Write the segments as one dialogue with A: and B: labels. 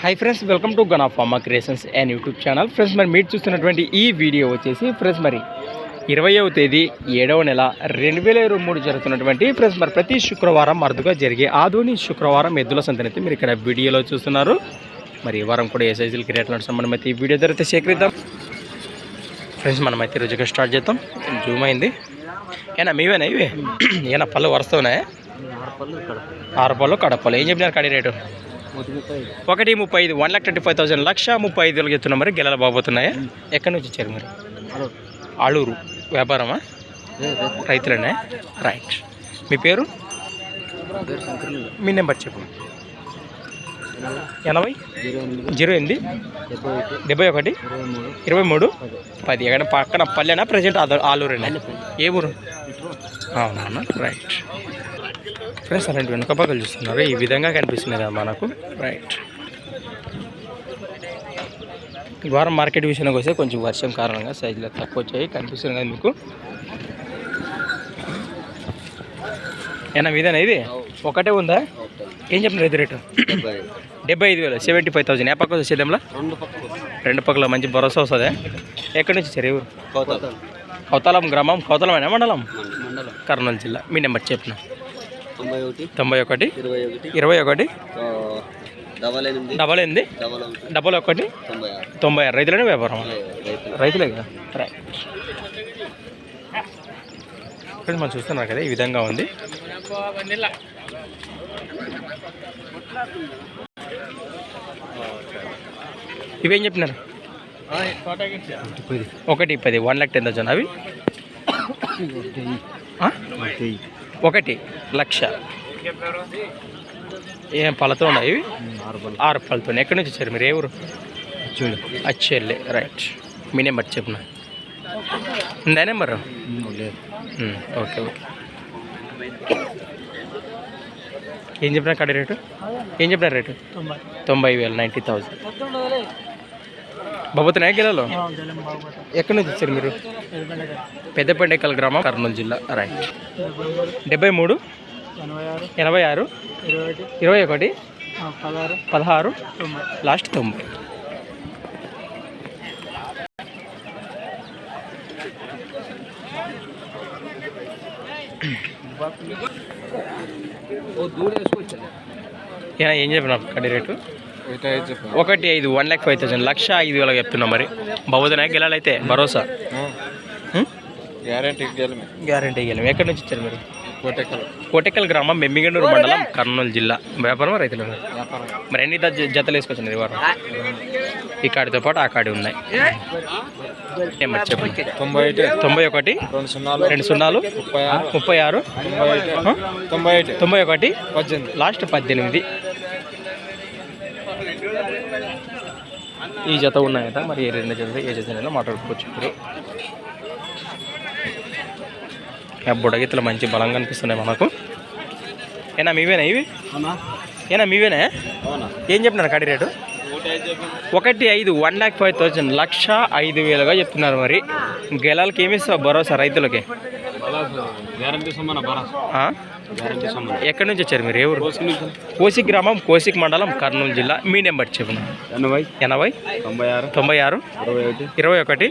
A: Hi friends welcome to gun of farmer creations and YouTube channel friends మరి మీరు చూస్తున్నటువంటి ఈ వీడియో వచ్చేసి ఫ్రెండ్స్ మరి ఇరవయవ తేదీ ఏడవ నెల రెండు వేల ఇరవై మూడు జరుగుతున్నటువంటి ఫ్రెండ్స్ మరి ప్రతి శుక్రవారం అరుదుగా జరిగే ఆధుని శుక్రవారం ఎద్దుల సంతనైతే మీరు ఇక్కడ వీడియోలో చూస్తున్నారు. మరి ఈ వారం కూడా ఏ రేట్లు సంబంధం అయితే ఈ వీడియో ధర సేకరిద్దాం ఫ్రెండ్స్ మనమైతే రోజుగా స్టార్ట్ చేద్దాం. జూమ్ అయింది. ఏనా మీవేనా ఇవి? ఏనా పళ్ళు వరుస్తున్నాయా ఆరు పళ్ళు కడపలు ఏం చెప్పినారు కడి రేటు? ఒకటి ముప్పై ఐదు one lakh twenty five thousand లక్ష ముప్పై ఐదు వేలకు చెప్తున్నా మరి గెలలు బాగుతున్నాయా ఎక్కడి నుంచి వచ్చారు మరి? ఆలూరు వ్యాపారమా? రైతులనే? రైట్. మీ పేరు? మీ నెంబర్ చెప్పు. ఎనభై? జీరో ఎనిమిది? డెబ్బై ఒకటి? ఇరవై మూడు? పది. ఎక్కడ పక్కన పల్లెనా ప్రజెంట్ ఆలూరేనా? ఏ ఊరు? అవునా రైట్. ఫ్రెండ్స్ అలాంటి వెనుక పక్కలు చూస్తున్నారు. ఈ విధంగా కనిపిస్తుంది కదా మనకు. రైట్ వారం మార్కెట్ విషయానికి వస్తే కొంచెం వర్షం కారణంగా సైజులో తక్కువ వచ్చాయి. కనిపిస్తుంది కదా మీకు. ఏనా మీదేనా ఇది? ఒకటే ఉందా? ఏం చెప్పిన రైతు రేటు? డెబ్బై ఐదు వేలు సెవెంటీ ఫైవ్ థౌసండ్. ఏ పక్క వచ్చేదేంలా రెండు పక్కల మంచి భరోసా వస్తుంది? ఎక్కడి నుంచి వచ్చారు ఏ ఊరు కౌతలం గ్రామం కౌతలమేనా మండలం?
B: మండలం.
A: కర్నూలు జిల్లా. మీ నెంబర్ చెప్పిన.
B: తొంభై ఒకటి
A: తొంభై ఒకటి
B: ఇరవై ఒకటి
A: ఇరవై ఒకటి
B: ఆ, డబల్ ఎనిమిది
A: డబల్ ఎనిమిది
B: డబల్ ఒకటి
A: డబల్ ఒకటి
B: తొంభై ఆరు.
A: రైతులనే వ్యాపారం
B: రైతులు
A: కదా? రైట్. ఫ్రెండ్స్ మనం చూస్తున్నారు కదా ఈ విధంగా ఉంది. ఇవేం చెప్పినారు ఒకటి పది వన్ లాక్ టెన్ థౌసండ్. అవి? ఒకటి లక్ష. ఏం పళ్ళతో ఉన్నాయి ఇవి? ఆరు పళ్ళతో ఎక్కడి నుంచి వచ్చారు మీరు? ఏ ఊరు?
B: చూడు
A: అచ్చెల్లి రైట్. మీ నెంబర్ చెప్పిన ఉందా నెంబర్? Okay okay. ఏం చెప్పిన కడి రేటు? ఏం చెప్పిన రేటు? తొంభై. వేలు నైంటీ థౌసండ్ బాబోతున్నాయా గిలలో ఎక్కడి నుంచి వచ్చారు మీరు? పెద్దపెండకల్ గ్రామం కర్నూలు జిల్లా రైట్ డెబ్బై మూడు ఎనభై ఆరు ఇరవై ఒకటి పదహారు లాస్ట్ తొంభై. ఏం చెప్పిన కడి రేటు? ఒకటి ఐదు వన్ ల్యాక్ ఫైవ్ థౌసండ్ లక్ష ఐదు వేలకు చెప్తున్నా మరి. బాబోతున్నాయా గిలాలైతే భరోసా.
B: గ్యారంటీ
A: గ్యారంటీ గెలం ఎక్కడి నుంచి వచ్చారు మీరు?
B: కోటెక్కలు.
A: కోటెక్కల్ గ్రామం బెమ్మిగండూరు మండలం కర్నూలు జిల్లా. వ్యాపారం రైతులు? మరి ఎన్ని జత- జతలు వేసుకొచ్చినారు ఈ వారం? ఈ కాడితో పాటు ఆ కాడి ఉన్నాయి. చెప్పండి
B: తొంభై ఒకటి
A: తొంభై ఒకటి
B: రెండు సున్నాలు.
A: రెండు సున్నాలు
B: ముప్పై ఆరు. తొంభై ఒకటి పద్దెనిమిది.
A: లాస్ట్ పద్దెనిమిది. ఈ జత ఉన్నాయి కదా మరి ఏ రెండు జత ఏ జత మాట్లాడుకోవచ్చు మీరు ఆ బుడగిత్తలు మంచి బలంగా కనిపిస్తున్నాయి మనకు. ఏనా మీవేనా ఇవి? ఏనా మీవేనా? ఏం చెప్తున్నారు కడి రేటు? ఒకటి ఐదు వన్ ల్యాక్ ఫైవ్ థౌసండ్ లక్ష ఐదు వేలుగా చెప్తున్నారు మరి. గెలాలకి ఏమి ఇస్తావు భరోసా రైతులకి? ఎక్కడి నుంచి వచ్చారు మీరు? ఎవరు కోసిక్ గ్రామం కోసిక్ మండలం కర్నూలు జిల్లా. మీ నెంబర్ చెప్పిన
B: ఎనభై
A: ఎనభై
B: తొంభై ఆరు
A: తొంభై ఆరు
B: ఇరవై ఒకటి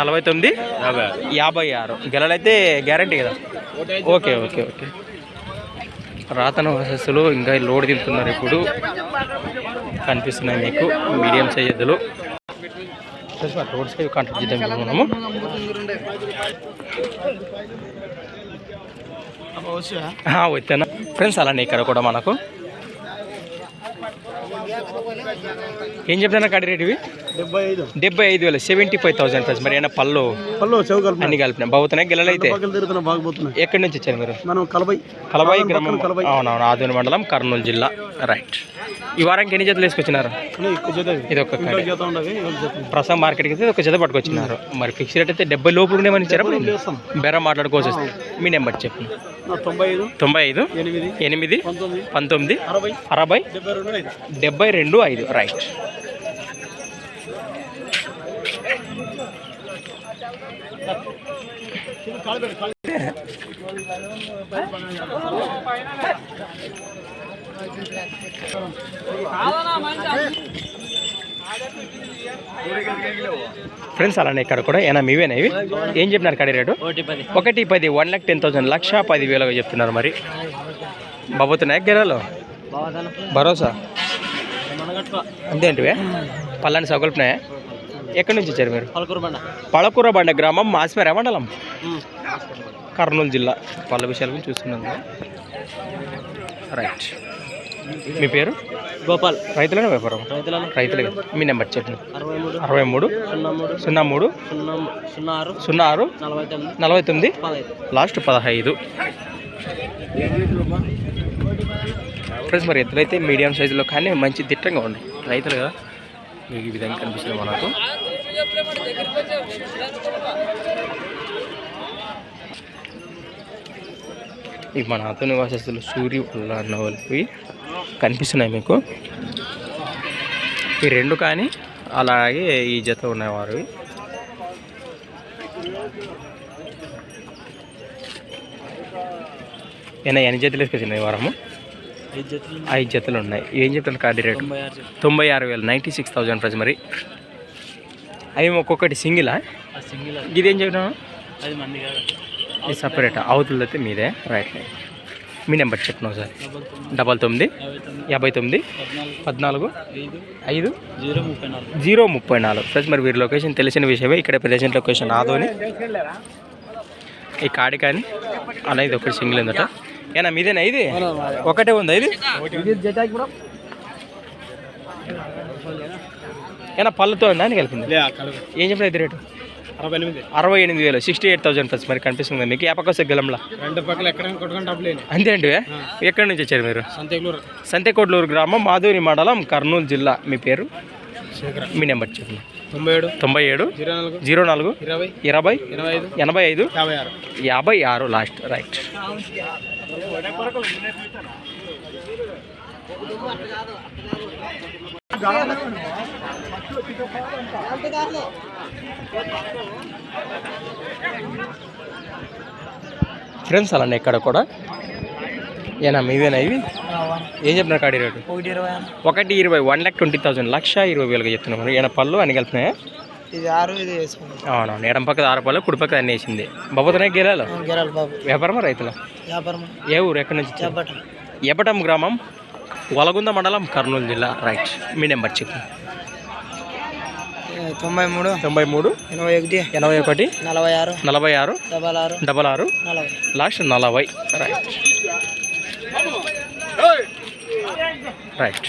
B: నలభై తొమ్మిది యాభై ఆరు.
A: గెలలైతే గ్యారంటీ కదా? Okay okay okay. రాతన వసస్సులు ఇంకా లోడ్ దింపుతున్నారు ఇప్పుడు. కనిపిస్తున్నాయి మీకు మీడియం సైజ్ ఎద్దులు రోడ్ సైడ్ కాంటాక్ట్ చేద్దాం మనము. వచ్చాను ఫ్రెండ్స్ అలానే ఇక్కడ కూడా మనకు. ఏం చెప్తున్నా కడి రేట్ ఇవి?
B: డెబ్బై ఐదు.
A: వేలు సెవెంటీ ఫైవ్ థౌసండ్ ఫ్రెండ్స్ మరి ఏమైనా పళ్ళు?
B: పళ్ళు చెవు
A: అన్ని కలిపిన బాగుతున్నాయి
B: తిరుగుతున్నా బాగుపోతున్నాయి
A: ఎక్కడి నుంచి వచ్చారు మీరు?
B: మనం కలబై.
A: కలబాయి గ్రామం. అవునవును ఆదూరు మండలం కర్నూలు జిల్లా. రైట్ ఈ వారానికి ఎన్ని జతలు వేసుకొచ్చినారు? ఇది ఒక ప్రస్తుతం మార్కెట్కి అయితే ఒక జత పట్టుకొచ్చినారు. మరి ఫిక్స్ రేట్ అయితే డెబ్బై లోపు ఉండేమని ఇచ్చారా? బెర మాట్లాడుకోవచ్చు. వస్తుంది మీ నెంబర్ చెప్పు.
B: నా తొంభై ఐదు.
A: తొంభై ఐదు
B: ఎనిమిది
A: ఎనిమిది
B: పంతొమ్మిది అరవై డెబ్బై రెండు ఐదు.
A: రైట్ ఫ్రెండ్స్ అలానే ఇక్కడ కూడా ఏనా మీవేనా ఇవి? ఏం చెప్పినారు కడి రేటు?
B: ఒకటి పది.
A: వన్ ల్యాక్ టెన్ థౌసండ్ లక్ష పది వేలుగా చెప్తున్నారు మరి. బాబోతున్నాయి గెరాలు? భరోసా? అంతేంటివే? పల్లని సగులుపునాయా? ఎక్కడి నుంచి వచ్చారు మీరు?
B: పలకూరు బండ.
A: గ్రామం మాసిమేర మండలం. కర్నూలు జిల్లా. పళ్ళ విషయాల గురించి చూస్తున్నాం కదా. రైట్. మీ పేరు?
B: గోపాల్.
A: రైతులనే వ్యాపారం? రైతులే మీ నెంబర్ చెప్పండి.
B: అరవై మూడు సున్నా మూడు
A: సున్నా మూడు
B: సున్నా సున్నా ఆరు
A: సున్నా ఆరు
B: నలభై తొమ్మిది
A: లాస్ట్ పదహైదు. ఫ్రెండ్స్ మరి ఎద్దులైతే మీడియం సైజులో కానీ మంచి దిట్టంగా ఉన్నాయి. రైతులు కదా. మీకు ఈ విధంగా కనిపిస్తుంది మనకు ఈ మన అతను నివాసస్తులు సూర్యు వల్ల అన్న వాళ్ళకి కనిపిస్తున్నాయి మీకు. ఈ రెండు కానీ అలాగే ఈ జత ఉన్నాయి వారు ఏనా ఎన్ని జతలు వేసుకొచ్చినాయి వారము?
B: ఐదు జతలు
A: ఉన్నాయి. ఏం చెప్తాను కార్డు రేటు?
B: తొంభై ఆరు
A: వేలు నైంటీ సిక్స్ థౌజండ్ ప్రైస్ మరి. అవి ఒక్కొక్కటి సింగిలా?
B: సింగిల్.
A: ఇదేం చెప్పినా
B: అది మంది కాదు.
A: ఇది సపరేట్ అవతలది అయితే మీదే. రైట్ రైట్ మీ నెంబర్ చెప్పినావు సార్.
B: డబల్ తొమ్మిది. యాభై తొమ్మిది. పద్నాలుగు. ఐదు. జీరో ముప్పై నాలుగు.
A: జీరో ముప్పై నాలుగు. ప్లస్ మరి వీరి లొకేషన్ తెలిసిన విషయమే. ఇక్కడ ప్రెసెంట్ లొకేషన్ ఆదోని ఈ కాడి కానీ? అలా ఇది ఒకటి సింగిల్ ఉందట. ఏనా మీదేనా ఇది? ఒకటే ఉందా ఇది? ఏనా పళ్ళతో ఉందా అని కలిపింది? ఏం చెప్పిన ఇది రేటు?
B: అరవై ఎనిమిది.
A: అరవై ఎనిమిది వేలు. సిక్స్టీ ఎయిట్ థౌసండ్ ప్లస్ మరి కనిపిస్తుంది. మీకు ఏ పక్క గలంలా?
B: రెండు పక్కల
A: అంతే అండి ఎక్కడి నుంచి వచ్చారు మీరు? సంతెకోట్లూరు గ్రామం మాధురి మండలం కర్నూలు జిల్లా. మీ పేరు? మీ నెంబర్ చెప్పండి.
B: తొంభై ఏడు.
A: తొంభై ఏడు.
B: జీరో నాలుగు. ఇరవై.
A: ఇరవై. ఎనభై ఐదు.
B: యాభై ఆరు.
A: యాభై ఆరు. లాస్ట్. రైట్. ఫ్రెండ్స్ అలానే ఇక్కడ కూడా. ఏనా మీవేనా ఇవి? ఏం చెప్పినారు కాడి రేటు?
B: ఒకటి ఇరవై.
A: ఒకటి ఇరవై వన్ ల్యాక్ ట్వంటీ థౌసండ్ లక్ష ఇరవై వేలుగా చెప్తున్నాను ఏమైనా పళ్ళు అని కలిపినాయా?
B: ఇది ఆరు ఇది వేసుకుంది
A: అవునవును ఎడం పక్కన ఆరు పళ్ళు కుడి పక్కన అన్ని వేసింది. బాబోతున్నాయి గేలాలు?
B: గెరాలి బాబు.
A: వ్యాపారమా రైతుల?
B: వ్యాపారం
A: ఏ ఊరు? ఎక్కడి నుంచి?
B: చేపట్టం
A: ఎపటం గ్రామం వలగుంద మండలం కర్నూలు జిల్లా. రైట్ మీ నెంబర్ చెప్పు.
B: తొంభై మూడు
A: తొంభై మూడు
B: ఎనభై ఒకటి
A: ఎనభై ఒకటి
B: నలభై ఆరు
A: నలభై. ఆరు
B: డబల్ ఆరు
A: డబల్ ఆరు
B: నలభై
A: లాస్ట్ నలభై. రైట్. రైట్.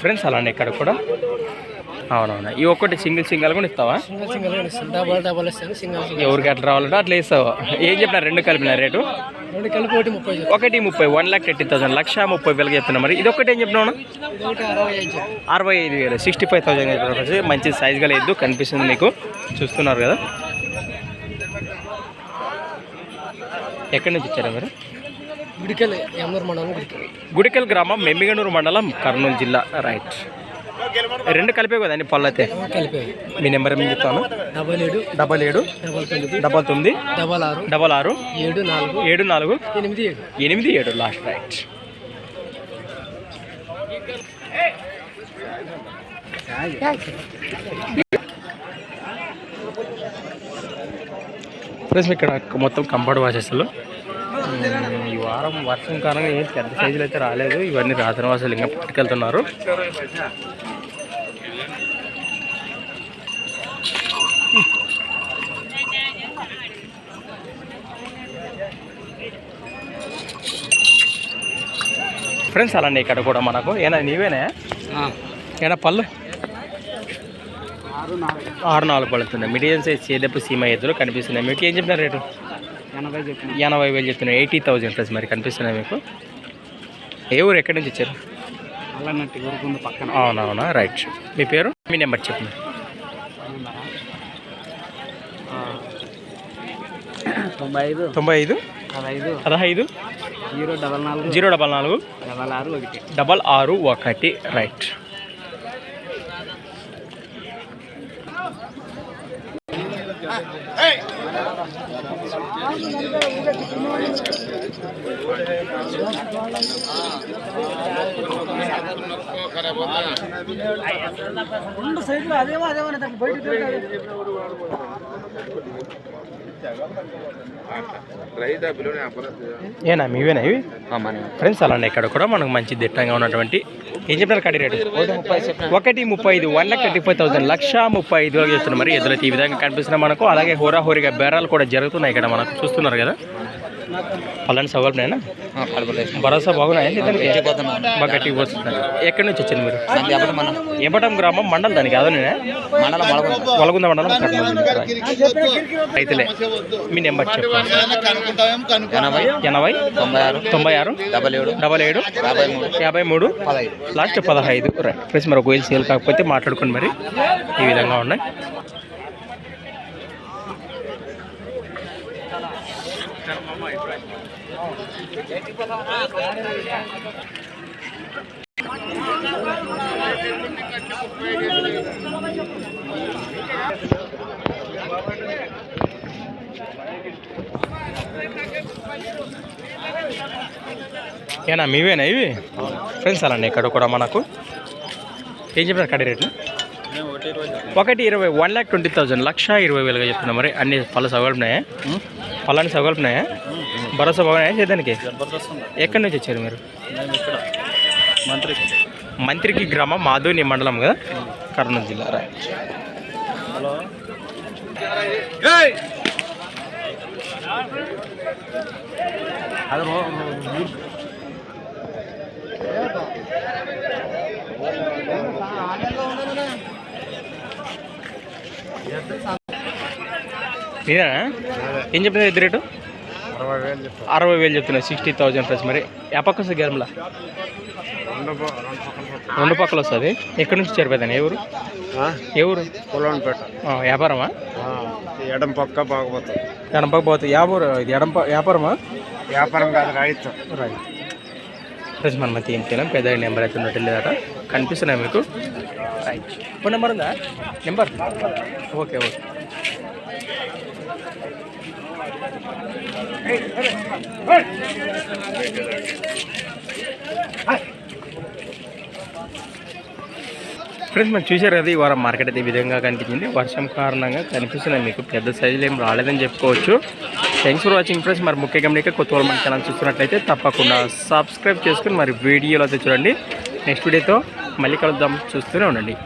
A: ఫ్రెండ్స్ అలానే ఇక్కడ కూడా? అవునవునా. ఈ ఒక్కటి సింగిల్ సింగిల్ కూడా ఇస్తావా?
B: డబల్ డబల్ ఇస్తాను
A: ఎవరికి అట్లా రావాలంటే అట్లా ఇస్తావా? ఏం చెప్పిన రెండు కలిపిన రేటు?
B: రెండు కలిపి ఒకటి ముప్పై
A: ఒకటి ముప్పై వన్ లాక్ ఎయిటీ థౌసండ్ లక్ష ముప్పై వేలకి చెప్తున్నా మరి. ఇది ఒకటి ఏం చెప్పినావు
B: అరవై ఐదు
A: అరవై ఐదు వేలు సిక్స్టీ ఫైవ్ థౌసండ్ మంచి సైజ్ గల ఎద్దు కనిపిస్తుంది మీకు. చూస్తున్నారు కదా? ఎక్కడి నుంచి వచ్చారా మీరు?
B: గుడికెళ్ళి ఎమ్మూరు మండలం
A: గుడికల్ గ్రామం మెమ్మిగనూరు మండలం కర్నూలు జిల్లా రైట్. రెండు కలిపే కదా అన్ని పళ్ళు అయితే
B: కలిపి
A: మీ నెంబర్ ఏమి చెప్తాను?
B: డబల్ ఏడు
A: డబల్ ఏడు
B: డబల్ తొమ్మిది
A: డబల్ తొమ్మిది
B: డబల్ ఆరు
A: డబల్ ఆరు
B: ఏడు నాలుగు
A: ఏడు నాలుగు
B: ఎనిమిది ఏడు.
A: ఎనిమిది ఏడు లాస్ట్ రైట్. ఫ్రెండ్స్ ఇక్కడ మొత్తం కంపౌండ్ వాసెస్లో ఈ వారం వర్షం కారణంగా ఏం పెద్ద సైజులు అయితే రాలేదు. ఇవన్నీ రాత్రి వాసాలు ఇంకా పట్టుకెళ్తున్నారు. ఫ్రెండ్స్ అలానే ఇక్కడ కూడా మనకు. ఏనా నీవేనా? ఏనా పళ్ళు?
B: ఆరు నాలుగు
A: పడుతున్నాయి మీడియం సైజ్ చేదపు సీమ ఎద్దులు కనిపిస్తున్నాయి. మీకు ఏం చెప్పిన రేటు?
B: ఎనభై
A: వేలు చెప్తున్నాయి ఎయిటీ థౌజండ్ ప్లస్ మరి కనిపిస్తున్నాయి మీకు. ఏ ఊరు ఎక్కడి నుంచి
B: అల్లన్నట్టు ఊరుకుంది పక్కన.
A: అవునవునా? రైట్. మీ పేరు? మీ నెంబర్ చెప్పండి
B: తొంభై ఐదు.
A: తొంభై ఐదు?
B: పదహైదు.
A: పదహైదు?
B: జీరో డబల్ నాలుగు.
A: జీరో డబల్ నాలుగు?
B: డబల్ ఆరు ఒకటి.
A: డబల్ ఆరు ఒకటి. రైట్. ఏనా మీవేనా ఇవి? ఫ్రెండ్స్ అలానే ఇక్కడ కూడా మనకు మంచి దిట్టంగా ఉన్నటువంటి ఏం చెప్పినారు కడి రేటు? ఒకటి ముప్పై ఐదు one lakh thirty five thousand లక్ష ముప్పై ఐదు వేలకు చెప్తున్నారు మరి ఎదురైతే ఈ విధంగా కనిపిస్తున్నాయి మనకు అలాగే హోరాహోరీగా బేరాలు కూడా జరుగుతున్నాయి ఇక్కడ మనకు చూస్తున్నారు కదా? పలాని సవాళ్ళైనా భరోసా బాగున్నాయా? ఇతనికి? బాగా గట్టిగా పోతున్నారు ఎక్కడి నుంచి వచ్చింది మీరు? ఏపటం గ్రామం మండలం దానికి అదో నేనే వలగుంద మండలం. రైతులే మీ నెంబర్ చెప్పండి.
C: ఎనభై
A: ఎనభై
C: తొంభై ఆరు
A: తొంభై ఆరు
C: డబల్ ఏడు
A: డబల్ ఏడు
C: యాభై మూడు
A: యాభై మూడు
C: పదహైదు.
A: లాస్ట్ పదహైదు. రైట్ ప్లస్ మరి ఒకవేళ సేల్ కాకపోతే మాట్లాడుకోండి మరి. ఈ విధంగా ఉన్నాయి. ఏనా మీవేనా ఇవి? ఫ్రెండ్స్ అలాండి ఇక్కడ కూడా మనకు. ఏం చెప్పినారు కడి రేట్లు? ఒకటి ఇరవై. వన్ ల్యాక్ ట్వంటీ థౌసండ్ లక్ష ఇరవై వేలుగా చెప్తున్నా మరి. అన్ని పళ్ళు పళ్ళని సగలుపున్నాయా భరోసా బాగున్నాయా చేద్దానికి ఎక్కడి నుంచి వచ్చారు మీరు?
B: మంత్రి.
A: మంత్రికి గ్రామం మాధుని మండలం కదా? కర్నూలు జిల్లా రైట్
B: హలో. అది
A: మీరేనా ఏం చెప్తున్నారు ఇద్దరు రేటు?
B: అరవై వేలు చెప్తాను
A: అరవై వేలు చెప్తున్నారు సిక్స్టీ థౌజండ్ ప్లస్ మరి. ఏ పక్క వస్తుంది గేరంలా
B: రెండు
A: పక్కలు వస్తుంది. ఎక్కడి నుంచి చేరిపోతాను ఏ ఊరు? ఏ ఊరు?
B: పొలంపేట
A: ఆ, వ్యాపారమా?
B: ఎడం పక్క బాగపోతుంది.
A: ఎడం పక్క పోతుంది. యా ఊరు? ఇది ఎడం వ్యాపారమా?
B: వ్యాపారం కాదు రైతు
A: రైట్ ఫ్రెండ్స్ మన మధ్య ఏం చేయలేం. పెద్ద నెంబర్ అయితే ఉన్నట్టు లేదట. కనిపిస్తున్నాయి మీకు. రైట్ ఫోన్ నెంబర్ ఉందా? Number okay okay. ఫ్రెండ్స్ మనం చూసారు కదా ఈ వారం మార్కెట్ అయితే ఈ విధంగా కనిపించింది. వర్షం కారణంగా కనిపిస్తున్నాయి మీకు పెద్ద సైజులు ఏం రాలేదని చెప్పుకోవచ్చు. థ్యాంక్స్ ఫర్ వాచింగ్ ఫ్రెండ్స్ మరి ముఖ్య గమనిక కొత్త వాళ్ళు మన ఛానల్ చూస్తున్నట్లయితే తప్పకుండా సబ్స్క్రైబ్ చేసుకుని మరి వీడియోలో అయితే చూడండి. నెక్స్ట్ వీడియోతో మళ్ళీ కలుద్దాం. చూస్తూనే ఉండండి.